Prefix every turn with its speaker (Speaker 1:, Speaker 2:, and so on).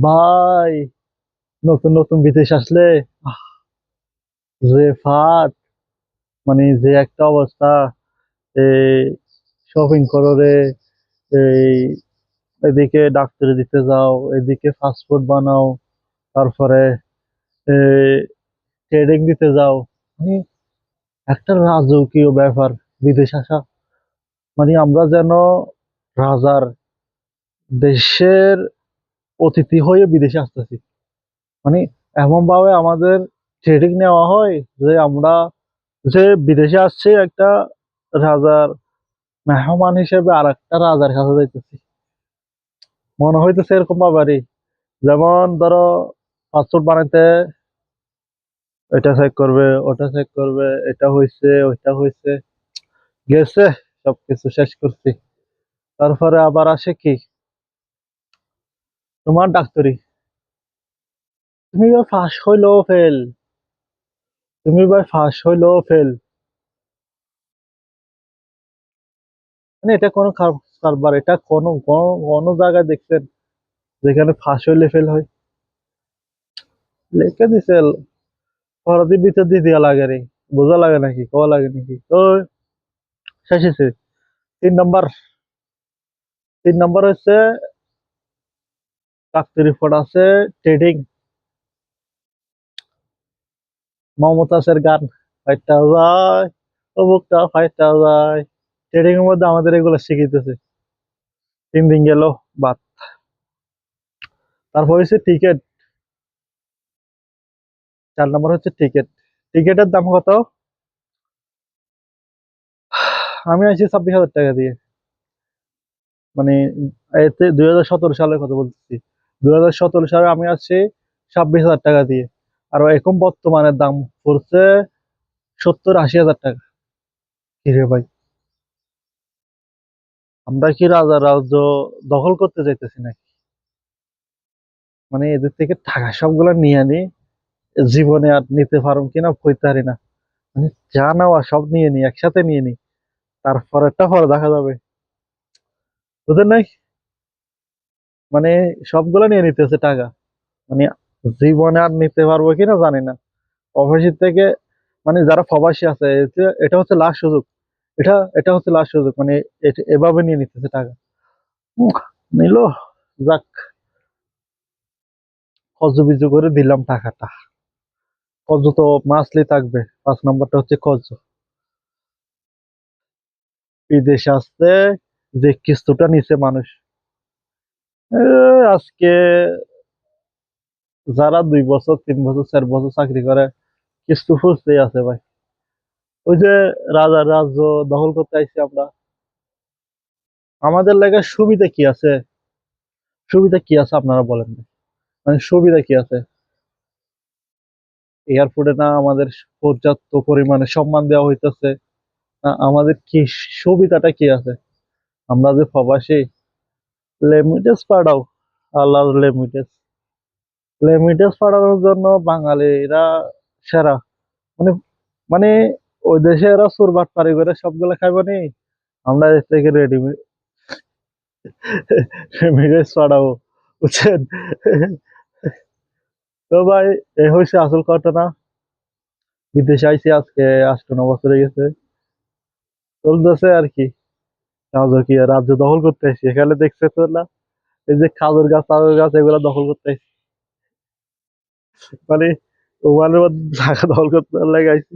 Speaker 1: ভাই, নতুন নতুন বিদেশ আসলে যে ফাট মানে যে একটা অবস্থা এই শপিং করো রে, এই এদিকে ডাক্তারি দিতে যাও, এদিকে ফাস্টফুড বানাও, তারপরে ট্রেডিং দিতে যাও মানে একটা রাজকীয় ব্যাপার বিদেশ আসা। মানে আমরা যেন রাজার দেশের অতিথি হয়ে বিদেশে আসতেছি। মানে এমন ভাবে আমাদের ট্রেনিং নেওয়া হয় যে আমরা যে বিদেশে আসছি একটা রাজার মেহমান হিসেবে আর একটা রাজার কাছে যাইতেছি। মনে হইতেছে এরকম ব্যাপারই। যেমন ধরো পাসপোর্ট বানাইতে এটা চেক করবে, ওটা চেক করবে, এটা হইছে, ওইটা হইছে। গেছে, সবকিছু শেষ করছি। তারপরে আবার আসে কি? তোমার ডাক্তারি। তুমি বা ফাঁস হইল ফেল তুমি বা ফাঁস হইল ফেল মানে এটা কোনো কারবার, এটা কোনো কোনো জায়গায় দেখছেন যেখানে ফাঁস হইলে ফেল হয়। লিখে দিছে ফরাদি ভিতর দিয়ে দিয়া লাগে রে, বোঝা লাগে নাকি কওয়া লাগে নাকি। তো শেষ হয়েছে তিন নম্বর। তিন নম্বর হচ্ছে ডাক্তারি রিপোর্ট আছে ট্রেডিং মমতাজের গান ফাইটটা যায়, অমুকটা ফাইটটা যায়। ট্রেডিং এর মধ্যে আমাদের এগুলো শিখিতেছে। তিন দিন গেল, বাদ। তারপর হচ্ছে টিকিট চার নম্বর হচ্ছে টিকিট টিকিটের দাম কত? আমি আছি ছাব্বিশ হাজার টাকা দিয়ে। মানে এতে দুই সালের কথা বলতেছি। দুই হাজার সতেরো সালে আমি আছি ছাব্বিশ হাজার টাকা দিয়ে। আর এখন বর্তমানে দাম পড়ছে সত্তর আশি হাজার টাকা। কি রে ভাই? আমরা কি রাজা রাজ্য দখল করতে চাইতেছি নাকি? মানে এদের থেকে টাকা সবগুলো নিয়ে আনি, জীবনে আর নিতে পারুম কিনা কইতে পারি না। মানে যা নেওয়া সব নিয়ে নি, একসাথে নিয়ে নি। তারপরেরটা পরে দেখা যাবে। বুঝলেন নাই? মানে সবগুলো নিয়ে নিতেছে টাকা। মানে জীবনে আর নিতে পারব কিনা জানি না। প্রবাসী থেকে মানে যারা প্রবাসী আছে এটা হচ্ছে লাস্ট সুযোগ। এটা এটা হচ্ছে লাস্ট সুযোগ। মানে এভাবে নিয়ে নিতেছে টাকা। নিল, যাক। কজ বিজু করে দিলাম টাকাটা। কজ তো মাসলি থাকবে। পাঁচ নম্বরটা হচ্ছে কজ বিদেশে আসতে যে কিস্তুটা নিছে মানুষ। আজকে যারা দুই বছর, তিন বছর, চার বছর চাকরি করে কিস্তু ফুসতেই আছে ভাই। ওই যে রাজার রাজ্য দখল করতে আইছি আমরা। আমাদের লেগে সুবিধা কি আছে? সুবিধা কি আছে আপনারা বলেন। মানে সুবিধা কি আছে? এয়ারপোর্টে না আমাদের পর্যাপ্ত পরিমাণে সম্মান দেওয়া হইতেছে? আমাদের কি সুবিধাটা কি আছে? আমরা যে প্রবাসী লেমিটেস পাঠাও আল্লাহর লেমিটেস লেমিটেস পাঠানোর জন্য বাঙালিরা সেরা মানে মানে ওই দেশে এরা সুরবাট পারি করে সবগুলো খাইবো নি আমরা এর থেকে রেডিমেড রেমিটেস বুঝছেন তো ভাই এ হয়েছে আসল ঘটনা বিদেশে আইছি আজকে আষ্ট ন বছর হয়ে গেছে চলতেছে আর কি কাজ কি রাজ্য দখল করতে আসছি? এখানে দেখছে না? এই যে খাজুর গাছ, তাজুর গাছ, এগুলো দখল করতে আসছি। মানে ওমানের মধ্যে দখল করতে লাগাইছি।